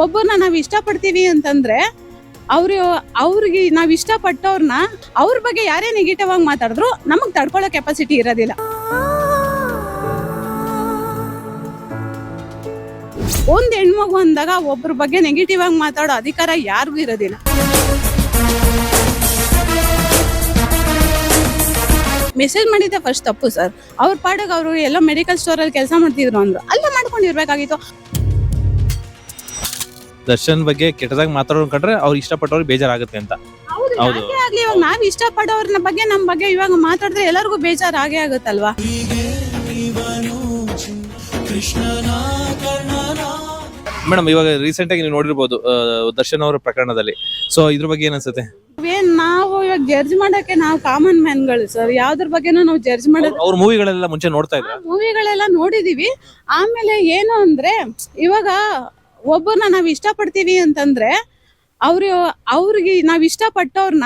ಒಬ್ಬರನ್ನ ನಾವು ಇಷ್ಟಪಡ್ತೀವಿ ಅಂತಂದ್ರೆ ಅವರು, ಅವ್ರಿಗೆ ನಾವು ಇಷ್ಟಪಟ್ಟವ್ರನ್ನ ಅವ್ರ ಬಗ್ಗೆ ಯಾರೇ ನೆಗೆಟಿವ್ ಆಗಿ ಮಾತಾಡಿದ್ರು ನಮಗೆ ತಡ್ಕೊಳ್ಳೋ ಕೆಪಾಸಿಟಿ ಇರೋದಿಲ್ಲ. ಒಂದ್ ಹೆಣ್ಮಗು ಅಂದಾಗ ಒಬ್ಬರ ಬಗ್ಗೆ ನೆಗೆಟಿವ್ ಆಗಿ ಮಾತಾಡೋ ಅಧಿಕಾರ ಯಾರಿಗೂ ಇರೋದಿಲ್ಲ. ಮೆಸೇಜ್ ಮಾಡಿದ್ದೆ ಫಸ್ಟ್ ತಪ್ಪು ಸರ್ ಅವ್ರ ಪಾಡಿಗೆ ಅವರು ಎಲ್ಲ ಮೆಡಿಕಲ್ ಸ್ಟೋರಲ್ಲಿ ಕೆಲಸ ಮಾಡ್ತಿದ್ರು ಅಂದ್ರು. ಅಲ್ಲೇ ಮಾಡ್ಕೊಂಡಿರ್ಬೇಕಾಗಿತ್ತು. ದರ್ಶನ್ ಬಗ್ಗೆ ಕೆಟ್ಟದಾಗ ಮಾತಾಡೋರು ಕಂಡ್ರೆ ಅವ್ರು ಇಷ್ಟಪಟ್ಟವ್ರಿಗೆ ಬೇಜಾರಾಗುತ್ತೆ ಅಂತ. ಹೌದು ಹೌದು. ಯಾಕೆ ಆಗ್ಲಿ ಇವಾಗ ನಾವ್ ಇಷ್ಟಪಡೋರ್ನ ಬಗ್ಗೆ ನಮ್ ಬಗ್ಗೆ ಇವಾಗ ಮಾತಾಡಿದ್ರೆ ಎಲ್ಲರಿಗೂ ಬೇಜಾರ್ ಆಗೇ ಆಗುತ್ತಲ್ವಾ? ಮೇಡಮ್ ಇವಾಗ ರೀಸೆಂಟ್ ಆಗಿ ನೀವು ನೋಡಿರ್ಬೋದು ಆ, ದರ್ಶನ್ ಅವರ ಪ್ರಕರಣದಲ್ಲಿ. ಸೊ ಇದ್ರ ಬಗ್ಗೆ ಏನ್ ಅನ್ಸುತ್ತೆ? ಏನ್ ನಾವು ಇವಾಗ ಜಡ್ಜ್ ಮಾಡಕ್ಕೆ ನಾವು ಕಾಮನ್ ಮ್ಯಾನ್ಗಳು ಸರ್ ಯಾವ್ದ್ರ ಬಗ್ಗೆನೂ ನಾವು ಜಡ್ಜ್ ಮಾಡೋದು ಅವ್ರ ಮೂವಿಗಳೆಲ್ಲ ಮುಂಚೆ ನೋಡ್ತಾ ಇದ್ರ? ಮೂವಿಗಳೆಲ್ಲ ನೋಡಿದೀವಿ. ಆಮೇಲೆ ಏನು ಅಂದ್ರೆ ಇವಾಗ ಒಬ್ಬರನ್ನ ನಾವು ಇಷ್ಟಪಡ್ತೀವಿ ಅಂತಂದ್ರೆ ಅವ್ರು, ಅವ್ರಿಗೆ ನಾವು ಇಷ್ಟಪಟ್ಟವ್ರನ್ನ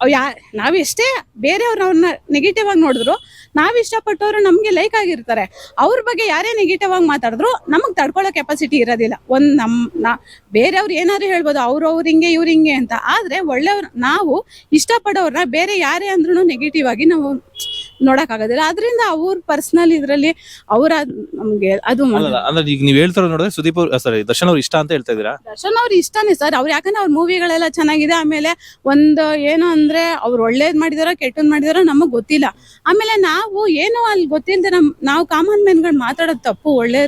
ಯಾ, ನಾವ್ ಎಷ್ಟೇ ಬೇರೆಯವ್ರನ್ನ ಅವ್ರನ್ನ ನೆಗೆಟಿವ್ ಆಗಿ ನೋಡಿದ್ರು, ನಾವು ಇಷ್ಟಪಟ್ಟವ್ರು ನಮ್ಗೆ ಲೈಕ್ ಆಗಿರ್ತಾರೆ. ಅವ್ರ ಬಗ್ಗೆ ಯಾರೇ ನೆಗೆಟಿವ್ ಆಗಿ ಮಾತಾಡಿದ್ರು ನಮಗೆ ತಡ್ಕೊಳ್ಳೋ ಕೆಪಾಸಿಟಿ ಇರೋದಿಲ್ಲ. ಒಂದ್ ನಮ್, ನಾ, ಬೇರೆಯವ್ರು ಏನಾದ್ರು ಹೇಳ್ಬೋದು, ಅವ್ರು ಅವ್ರು ಹಿಂಗೆ, ಇವ್ರು ಹಿಂಗೆ ಅಂತ. ಆದ್ರೆ ಒಳ್ಳೆಯವ್ರ, ನಾವು ಇಷ್ಟಪಡೋರ್ನ ಬೇರೆ ಯಾರೇ ಅಂದ್ರೂ ನೆಗೆಟಿವ್ ಆಗಿ ನಾವು ನೋಡಕ್ಕಾಗೋದಿಲ್ಲ. ಅದರಿಂದ ಅವ್ರ ಪರ್ಸನಲ್ ಇದ್ರಲ್ಲಿ ಅವರ ನಮ್ಗೆ ಅದು ಅಲ್ಲ ಅಂದ್ರೆ ಈಗ ನೀವ್ ಹೇಳ್ತಾರ ನೋಡಿದ್ರೆ ಸುದೀಪ್ ಅವ್ರು ಸಾರಿ ದರ್ಶನ್ ಅವ್ರು ಇಷ್ಟ ಅಂತ ಹೇಳ್ತಾ ಇದೀರಾ ದರ್ಶನ್ ಅವ್ರ ಇಷ್ಟನೇ ಸರ್. ಅವ್ರು ಯಾಕಂದ್ರೆ ಅವ್ರ ಮೂವಿಗಳೆಲ್ಲ ಚೆನ್ನಾಗಿದೆ. ಆಮೇಲೆ ಒಂದು ಏನು ಅಂದ್ರೆ ಅವ್ರು ಒಳ್ಳೇದ್ ಮಾಡಿದಾರೋ ಕೆಟ್ಟದ್ ಮಾಡಿದಾರೋ ನಮಗ್ ಗೊತ್ತಿಲ್ಲ. ಆಮೇಲೆ ನಾವು ಏನು ಅಲ್ಲಿ ಗೊತ್ತಿಲ್ಲದೆ ನಮ್ ನಾವು ಕಾಮನ್ ಮ್ಯಾನ್ಗಳು ಮಾತಾಡೋದು ತಪ್ಪು ಒಳ್ಳೆ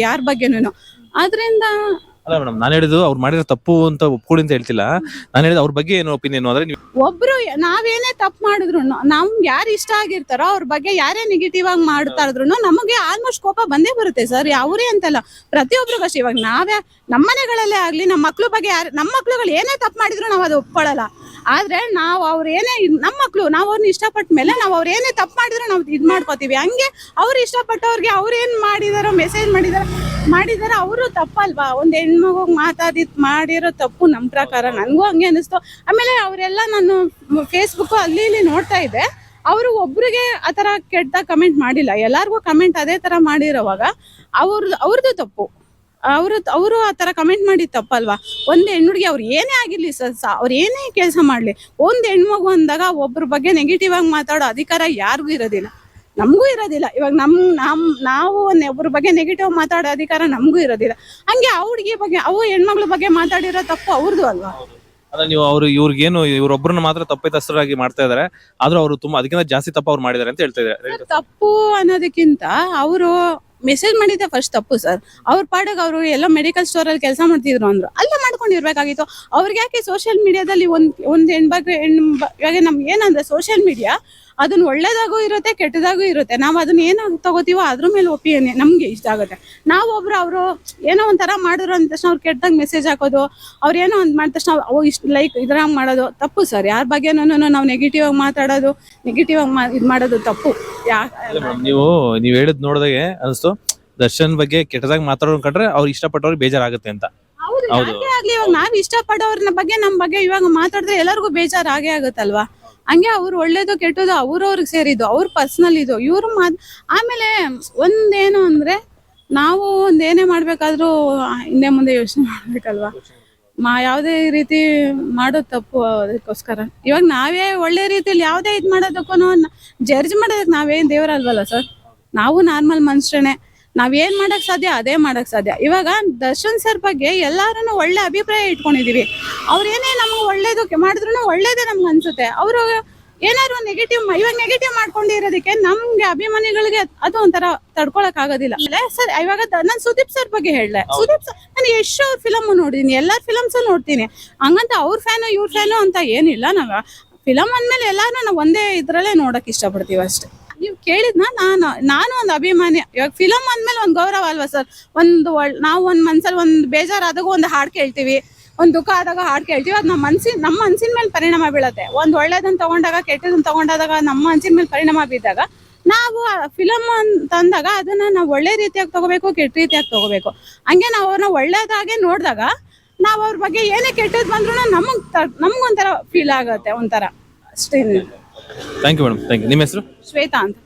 ಯಾರ ಬಗ್ಗೆನೂ ಆದ್ರಿಂದ ಅಲ್ಲ ಮೇಡಮ್, ನಾನು ಹೇಳಿದ್ದು ಅವ್ರು ಮಾಡಿರೋ ತಪ್ಪು ಅಂತ ಒಪ್ಕೊಳ್ಳಿ ಅಂತ ಹೇಳ್ತಿಲ್ಲ. ನಾನು ಹೇಳಿದ ಅವ್ರ ಬಗ್ಗೆ ಏನು ಒಪಿನಿಯನ್ ಅಂದ್ರೆ ನೀವು ಒಬ್ರು ನಾವೇನೇ ತಪ್ಪು ಮಾಡಿದ್ರು ನಮ್ ಯಾರು ಇಷ್ಟ ಆಗಿರ್ತಾರೋ ಅವ್ರ ಬಗ್ಗೆ ಯಾರೇ ನೆಗೆಟಿವ್ ಆಗಿ ಮಾಡ್ತಾ ಇದ್ರು ನಮಗೆ ಆಲ್ಮೋಸ್ಟ್ ಕೋಪ ಬಂದೇ ಬರುತ್ತೆ ಸರ್ ಅವರೇ ಅಂತಲ್ಲ. ಪ್ರತಿಯೊಬ್ರಿಗೂ ಅಷ್ಟೇ, ಇವಾಗ ನಾವೇ ನಮ್ಮ ಮನೆಗಳಲ್ಲೇ ಆಗ್ಲಿ ನಮ್ಮ ಮಕ್ಳು ಬಗ್ಗೆ ಯಾರು ನಮ್ಮ ಮಕ್ಳುಗಳು ಏನೇ ತಪ್ಪು ಮಾಡಿದ್ರು ನಾವು ಅದು ಒಪ್ಕೊಳ್ಳಲ್ಲ ಆದ್ರೆ ನಾವು ಅವ್ರ ಏನೇ ನಮ್ಮ ಮಕ್ಳು, ನಾವು ಅವ್ರನ್ನ ಇಷ್ಟಪಟ್ಟ ಮೇಲೆ ನಾವು ಅವ್ರ ಏನೇ ತಪ್ಪು ಮಾಡಿದ್ರು ನಾವು ಇದ್ ಮಾಡ್ಕೋತೀವಿ. ಹಂಗೆ ಅವ್ರು ಇಷ್ಟಪಟ್ಟವ್ರಿಗೆ ಅವ್ರು ಏನ್ ಮಾಡಿದಾರೋ ಮೆಸೇಜ್ ಮಾಡಿದಾರೋ ಮಾಡಿದಾರೆ, ಅವರು ತಪ್ಪಲ್ವಾ? ಒಂದು ಹೆಣ್ಮಗು ಮಾತಾಡಿದ್ ಮಾಡಿರೋ ತಪ್ಪು ನಮ್ಮ ಪ್ರಕಾರ. ನನಗೂ ಹಂಗೆ ಅನಿಸ್ತು. ಆಮೇಲೆ ಅವರೆಲ್ಲ ನಾನು ಫೇಸ್ಬುಕ್ ಅಲ್ಲಿ ಇಲ್ಲಿ ನೋಡ್ತಾ ಇದ್ದೆ. ಅವರು ಒಬ್ರಿಗೆ ಆ ಥರ ಕೆಟ್ಟ ಕಮೆಂಟ್ ಮಾಡಿಲ್ಲ. ಎಲ್ಲಾರ್ಗೂ ಕಮೆಂಟ್ ಅದೇ ಥರ ಮಾಡಿರೋವಾಗ ಅವ್ರದ್ದು ಅವ್ರದ್ದು ತಪ್ಪು. ಅವರು ಅವರು ಆ ಥರ ಕಮೆಂಟ್ ಮಾಡಿದ ತಪ್ಪಲ್ವಾ? ಒಂದು ಹೆಣ್ಣುಗೆ ಅವ್ರು ಏನೇ ಆಗಿರಲಿ ಸರ್ ಅವ್ರು ಏನೇ ಕೆಲಸ ಮಾಡಲಿ, ಒಂದು ಹೆಣ್ಮಗು ಅಂದಾಗ ಒಬ್ಬರ ಬಗ್ಗೆ ನೆಗೆಟಿವ್ ಆಗಿ ಮಾತಾಡೋ ಅಧಿಕಾರ ಯಾರಿಗೂ ಇರೋದಿಲ್ಲ. ನಮಗೂ ಇರೋದಿಲ್ಲ. ಇವಾಗ ನಮ್ ನಮ್ ನಾವು ಒಬ್ಬರ ಬಗ್ಗೆ ನೆಗೆಟಿವ್ ಮಾತಾಡೋ ಅಧಿಕಾರ ನಮಗೂ ಇರೋದಿಲ್ಲ. ಹಂಗೆ ಆ ಹುಡುಗಿ ಬಗ್ಗೆ ಅವು ಹೆಣ್ಮಕ್ಳ ಬಗ್ಗೆ ಮಾತಾಡಿರೋ ತಪ್ಪು ಅವ್ರದ್ದು ಅಲ್ವಾ? ಅಂದ್ರೆ ನೀವು ಅವ್ರು ಇವ್ರಿಗೇನು ಇವ್ರೊಬ್ಬರನ್ನ ಮಾತ್ರ ತಪ್ಪಿತಸ್ಥರಾಗಿ ಮಾಡ್ತಾ ಇದಾರೆ ಆದ್ರೂ ಅವರು ತುಂಬಾ ಅದಕ್ಕಿಂತ ಜಾಸ್ತಿ ತಪ್ಪು ಅವ್ರು ಮಾಡಿದಾರೆ ಅಂತ ಹೇಳ್ತಾ ಇದ್ದಾರೆ ತಪ್ಪು ಅನ್ನೋದಕ್ಕಿಂತ ಅವರು ಮೆಸೇಜ್ ಮಾಡಿದ್ದೆ ಫಸ್ಟ್ ತಪ್ಪು ಸರ್. ಅವ್ರ ಪಾಡಿಗೆ ಅವರು ಎಲ್ಲ ಮೆಡಿಕಲ್ ಸ್ಟೋರ್ ಅಲ್ಲಿ ಕೆಲಸ ಮಾಡ್ತಿದ್ರು ಅಂದ್ರು. ಅಲ್ಲೇ ಮಾಡ್ಕೊಂಡಿರ್ಬೇಕಾಗಿತ್ತು. ಅವ್ರಿಗೆ ಯಾಕೆ ಸೋಷಿಯಲ್ ಮೀಡಿಯಾದಲ್ಲಿ ಒಂದ್ ಒಂದ್ ಹೆಣ್ಬಗ್ಗೆ ಹೆಣ್ ಇವಾಗ ನಮ್ಗೆ ಏನಂದ್ರೆ ಸೋಷಿಯಲ್ ಮೀಡಿಯಾ ಅದನ್ನ ಒಳ್ಳೇದಾಗೂ ಇರುತ್ತೆ, ಕೆಟ್ಟದಾಗೂ ಇರುತ್ತೆ. ನಾವು ಅದನ್ನ ಏನಾಗಿ ತಗೋತೀವೋ ಅದ್ರ ಮೇಲೆ ಒಪಿನಿಯನ್ ನಮ್ಗೆ ಇಷ್ಟ ಆಗುತ್ತೆ. ನಾವು ಒಬ್ರು ಅವರು ಏನೋ ಒಂಥರ ಮಾಡಿದ್ರು ಅಂದ ತಕ್ಷಣ ಅವ್ರು ಕೆಟ್ಟದಾಗ ಮೆಸೇಜ್ ಹಾಕೋದು, ಅವ್ರು ಏನೋ ಒಂದ್ ಮಾಡಿದ ತಕ್ಷಣ ಅವು ಇಷ್ಟು ಲೈಕ್ ಇದ್ರಾಗ ಮಾಡೋದು, ತಪ್ಪು ಸರ್. ಯಾರ ಬಗ್ಗೆನೂ ನಾವು ನೆಗೆಟಿವ್ ಆಗಿ ಮಾತಾಡೋದು ನೆಗೆಟಿವ್ ಆಗಿ ಇದು ಮಾಡೋದು ತಪ್ಪು. ನೀವು ನೀವು ಹೇಳಿದ್ ನೋಡಿದಾಗೆ ಅನಿಸ್ತು, ದರ್ಶನ್ ಬಗ್ಗೆ ಕೆಟ್ಟದಾಗ ಮಾತಾಡೋರು ಕಂಡ್ರೆ ಅವ್ರು ಇಷ್ಟಪಟ್ಟವ್ರಿಗೆ ಬೇಜಾರಾಗುತ್ತೆ ಅಂತ. ಯಾಕೆ ಆಗ್ಲಿ? ಇವಾಗ ನಾವ್ ಇಷ್ಟಪಡೋರ್ನ ಬಗ್ಗೆ ನಮ್ ಬಗ್ಗೆ ಇವಾಗ ಮಾತಾಡಿದ್ರೆ ಎಲ್ಲರಿಗೂ ಬೇಜಾರ್ ಆಗೇ ಆಗುತ್ತಲ್ವಾ? ಹಂಗೆ ಅವ್ರು ಒಳ್ಳೇದು ಕೆಟ್ಟದು ಅವ್ರವ್ರಿಗೆ ಸೇರಿದ್ದು ಅವ್ರ ಪರ್ಸನಲ್ ಇದು. ಇವ್ರು ಮಾತ್ ಆಮೇಲೆ ಒಂದೇನು ಅಂದ್ರೆ ನಾವು ಒಂದ್ ಏನೇ ಮಾಡ್ಬೇಕಾದ್ರೂ ಹಿಂದೆ ಮುಂದೆ ಯೋಚನೆ ಮಾಡ್ಬೇಕಲ್ವಾ? ಮಾ ಯಾವುದೇ ರೀತಿ ಮಾಡೋದು ತಪ್ಪು ಅದಕ್ಕೋಸ್ಕರ. ಇವಾಗ ನಾವೇ ಒಳ್ಳೆ ರೀತಿಯಲ್ಲಿ ಯಾವುದೇ ಇದು ಮಾಡೋದಕ್ಕೂ ಜಡ್ಜ್ ಮಾಡೋದಕ್ಕೆ ನಾವೇನ್ ದೇವರಲ್ವಲ್ಲ ಸರ್? ನಾವು ನಾರ್ಮಲ್ ಮನುಷ್ಯನೇ ನಾವೇನ್ ಮಾಡಕ್ ಸಾಧ್ಯ ಅದೇ ಮಾಡಕ್ ಸಾಧ್ಯ. ಇವಾಗ ದರ್ಶನ್ ಸರ್ ಬಗ್ಗೆ ಎಲ್ಲಾರು ಒಳ್ಳೆ ಅಭಿಪ್ರಾಯ ಇಟ್ಕೊಂಡಿದೀವಿ. ಅವ್ರೇನೇ ಏನೇ ನಮ್ಗೆ ಒಳ್ಳೇದು ಮಾಡಿದ್ರು ಒಳ್ಳೇದೇ ನಮ್ಗೆ ಅನ್ಸುತ್ತೆ. ಅವರು ಏನಾದ್ರು ನೆಗೆಟಿವ್ ಇವಾಗ ನೆಗೆಟಿವ್ ಮಾಡ್ಕೊಂಡಿರೋದಕ್ಕೆ ನಮ್ಗೆ ಅಭಿಮಾನಿಗಳಿಗೆ ಅದು ಒಂಥರ ತಡ್ಕೊಳಕ್ ಆಗೋದಿಲ್ಲ. ಸರ್ ಇವಾಗ ನಾನು ಸುದೀಪ್ ಸರ್ ಬಗ್ಗೆ ಹೇಳಲೆ ಸುದೀಪ್ ಸರ್ ನಾನು ಎಷ್ಟು ಅವ್ರ ಫಿಲಮ್ ನೋಡಿದೀನಿ ಎಲ್ಲಾರ ಫಿಲಮ್ಸು ನೋಡ್ತೀನಿ. ಹಂಗಂತ ಅವ್ರ ಫ್ಯಾನು ಇವ್ರ ಫ್ಯಾನು ಅಂತ ಏನಿಲ್ಲ ನಾವ್. ಫಿಲಮ್ ಅಂದ್ಮೇಲೆ ಎಲ್ಲಾರು ನಾವು ಒಂದೇ ಇದ್ರಲ್ಲೇ ನೋಡಕ್ ಇಷ್ಟಪಡ್ತೀವಿ ಅಷ್ಟೇ. ನೀವು ಕೇಳಿದ್ನ ನಾನು ನಾನು ಒಂದು ಅಭಿಮಾನಿ. ಇವಾಗ ಫಿಲಮ್ ಅಂದ್ಮೇಲೆ ಒಂದು ಗೌರವ ಅಲ್ವಾ ಸರ್ ಒಂದು ನಾವು ಒಂದು ಮನ್ಸಲ್ಲಿ ಒಂದು ಬೇಜಾರಾದಾಗ ಒಂದು ಹಾಡು ಕೇಳ್ತೀವಿ. ಒಂದು ದುಃಖ ಆದಾಗ ಹಾಡು ಕೇಳ್ತೀವಿ. ಅದು ನಮ್ಮ ಮನ್ಸಿನ ನಮ್ಮ ಮನ್ಸಿನ ಮೇಲೆ ಪರಿಣಾಮ ಬೀಳುತ್ತೆ. ಒಂದು ಒಳ್ಳೇದನ್ನ ತಗೊಂಡಾಗ ಕೆಟ್ಟದನ್ನ ತಗೊಂಡಾಗ ನಮ್ಮ ಮನ್ಸಿನ ಮೇಲೆ ಪರಿಣಾಮ ಬಿದ್ದಾಗ ನಾವು ಫಿಲಮ್ ತಂದಾಗ ಅದನ್ನ ನಾವು ಒಳ್ಳೆ ರೀತಿಯಾಗಿ ತಗೋಬೇಕು, ಕೆಟ್ಟ ರೀತಿಯಾಗಿ ತಗೋಬೇಕು. ಹಂಗೆ ನಾವು ಅವ್ರನ್ನ ಒಳ್ಳೇದಾಗೆ ನೋಡಿದಾಗ ನಾವು ಅವ್ರ ಬಗ್ಗೆ ಏನೇ ಕೆಟ್ಟದ್ ಬಂದ್ರು ನಮಗ್ ನಮ್ಗೊಂಥರ ಫೀಲ್ ಆಗುತ್ತೆ ಒಂಥರ. ಅಷ್ಟೇ. Thank you madam thank you ನಿಮ್ಮ ಹೆಸರು? ಶ್ವೇತಾ ಅಂತ.